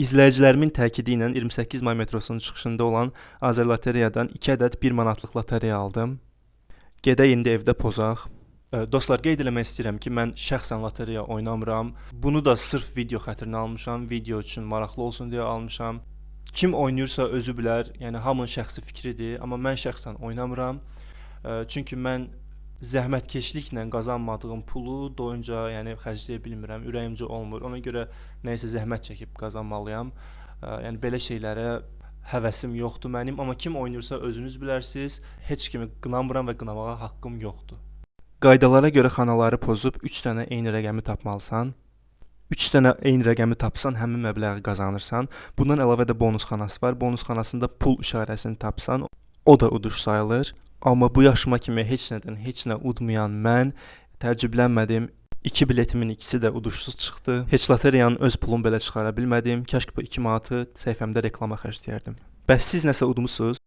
İzləyicilərimin təkidi ilə 28 may metrosunun çıxışında olan Azərloteriyadan 2 ədəd 1 manatlıq lotereya aldım. Gedək indi evdə pozaq. Dostlar, qeyd eləmək istəyirəm ki, mən şəxsən lotereya oynamıram. Bunu da sırf video xətrinə almışam, video üçün maraqlı olsun deyə almışam. Kim oynayırsa özü bilər, yəni hamının şəxsi fikridir, amma mən şəxsən oynamıram. Çünki mən zəhmətkeşliklə qazanmadığım pulu doyunca, yəni xərcləyə bilmirəm, ürəyimcə olmur. Ona görə nə isə zəhmət çəkib qazanmalıyam. Yəni belə şeylərə həvəsim yoxdur mənim, amma kim oynayırsa özünüz bilərsiz. Heç kimi qınamıram və qınamağa haqqım yoxdur. Qaydalara görə xanaları pozub 3 dənə eyni rəqəmi tapmalısan. 3 dənə eyni rəqəmi tapsan həmin məbləği qazanırsan. Bundan əlavə də bonus xanası var. Bonus xanasında pul işarəsini tapsan, o da uduş sayılır. Amma bu yaşıma kimi heç nədən heç nə udmayan mən təəccüblənmədim. 2 biletimin ikisi də uduşsuz çıxdı. Heç loteriyanın öz pulunu belə çıxara bilmədim. Kəşk bu 2 manatı səhifəmdə reklama xərcləyərdim. Bəs siz nəsə udmusunuz?